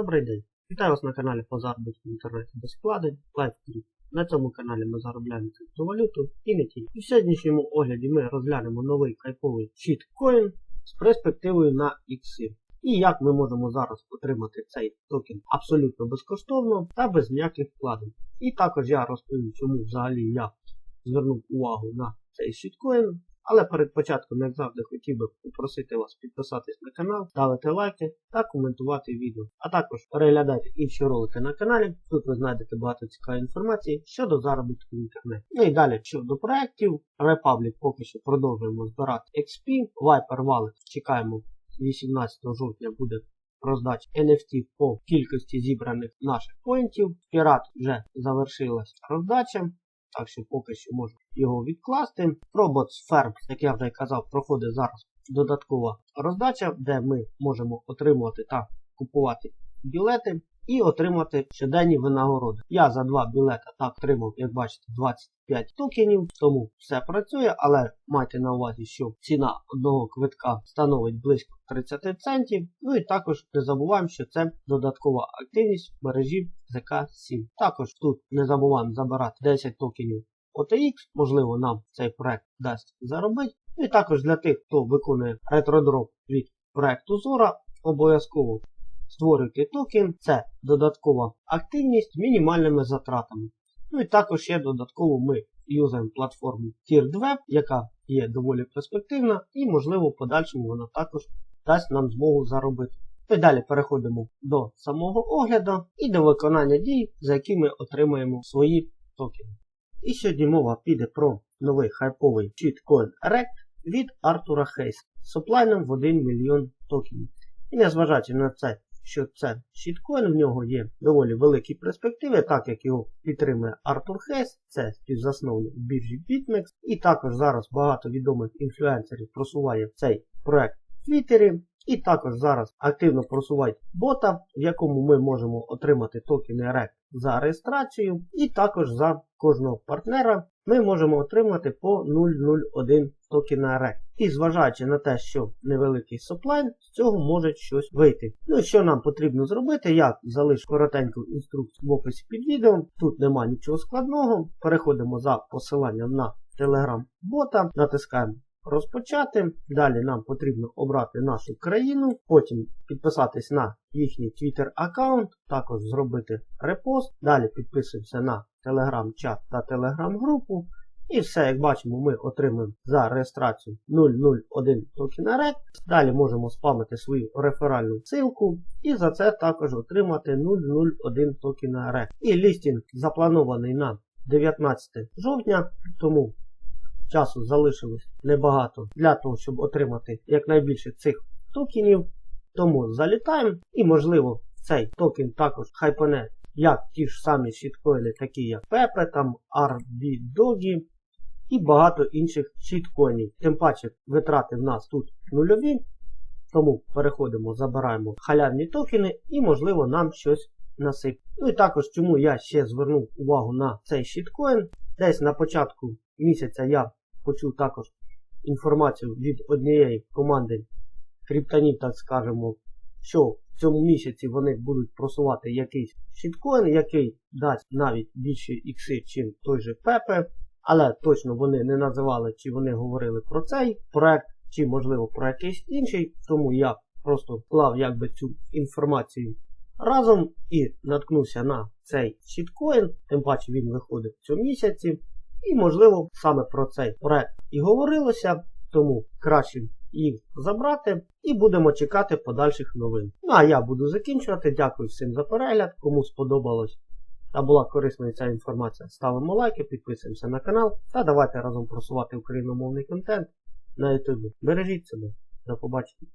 Добрий день! Вітаю вас на каналі по заробітку в інтернеті без вкладень LiveCrypt. На цьому каналі ми заробляємо криптовалюту і не тільки. В сьогоднішньому огляді ми розглянемо новий кайповий щиткоін з перспективою на ікси. І як ми можемо зараз отримати цей токен абсолютно безкоштовно та без ніяких вкладень. І також я розповім, чому взагалі я звернув увагу на цей щиткоін. Але перед початком, як завжди, хотів би попросити вас підписатись на канал, ставити лайки та коментувати відео. А також переглядайте інші ролики на каналі. Тут ви знайдете багато цікавої інформації щодо заробітку в інтернеті. Ну і далі щодо проєктів. Republic поки що продовжуємо збирати XP. Viper Wallet чекаємо 18 жовтня буде роздача NFT по кількості зібраних наших поінтів. Пірат вже завершилась роздача. Так що поки що можна його відкласти. Robots Firms, як я вже казав, проходить зараз додаткова роздача, де ми можемо отримувати та купувати білети і отримати щоденні винагороди. Я за два білета так отримав, як бачите, 25 токенів, тому все працює, але майте на увазі, що ціна одного квитка становить близько 30 центів. Ну і також не забуваємо, що це додаткова активність в мережі ZK7. Також тут не забуваємо забирати 10 токенів OTX, можливо, нам цей проект дасть заробити. Ну і також для тих, хто виконує ретродроп від проекту Zora, обов'язково створюйте токен, це додаткова активність з мінімальними затратами. Ну і також ще додатково ми юзаємо платформу TieredWeb, яка є доволі перспективна, і, можливо, в подальшому вона також дасть нам змогу заробити. І далі переходимо до самого огляду і до виконання дій, за які ми отримаємо свої токени. І сьогодні мова піде про новий хайповий чіткоін RECT від Артура Хейс з соплайном в 1 мільйон токенів. І незважаючи на це, що це щиткоін, в нього є доволі великі перспективи, так як його підтримує Артур Хейс, це співзасновник біржі BitMEX. І також зараз багато відомих інфлюенсерів просуває цей проект в Твіттері. І також зараз активно просувають бота, в якому ми можемо отримати токени REC за реєстрацію. І також за кожного партнера ми можемо отримати по 0,01 токена REC. І зважаючи на те, що невеликий соплайн, з цього може щось вийти. Ну що нам потрібно зробити, я залишу коротеньку інструкцію в описі під відео. Тут нема нічого складного. Переходимо за посиланням на Telegram бота, натискаємо розпочати. Далі нам потрібно обрати нашу країну, потім підписатись на їхній Twitter аккаунт, також зробити репост. Далі підписуємося на Telegram чат та Telegram групу. І все, як бачимо, ми отримуємо за реєстрацію 001 токена REC. Далі можемо спамити свою реферальну ссылку і за це також отримати 001 токена REC. І лістінг запланований на 19 жовтня, тому часу залишилось небагато для того, щоб отримати якнайбільше цих токенів. Тому залітаємо і, можливо, цей токен також хайпане як ті ж самі щиткоїни, такі як Pepe, там RB Doggy і багато інших щиткоїнів. Тим паче витрати в нас тут нульові. Тому переходимо, забираємо халявні токени і, можливо, нам щось насип. Ну і також, чому я ще звернув увагу на цей щиткоін. Десь на початку місяця я почув також інформацію від однієї команди криптонів, так скажемо, що в цьому місяці вони будуть просувати якийсь щиткоін, який дасть навіть більше ікси, чим той же Pepe. Але точно вони не називали, чи вони говорили про цей проект, чи можливо про якийсь інший. Тому я просто вклав якби цю інформацію разом і наткнувся на цей щиткоін, тим паче він виходить в цьому місяці. І, можливо, саме про цей проект і говорилося, тому краще їх забрати і будемо чекати подальших новин. Ну а я буду закінчувати. Дякую всім за перегляд. Кому сподобалось та була корисна ця інформація, ставимо лайки, підписуємося на канал та давайте разом просувати україномовний контент на YouTube. Бережіть себе. До побачення.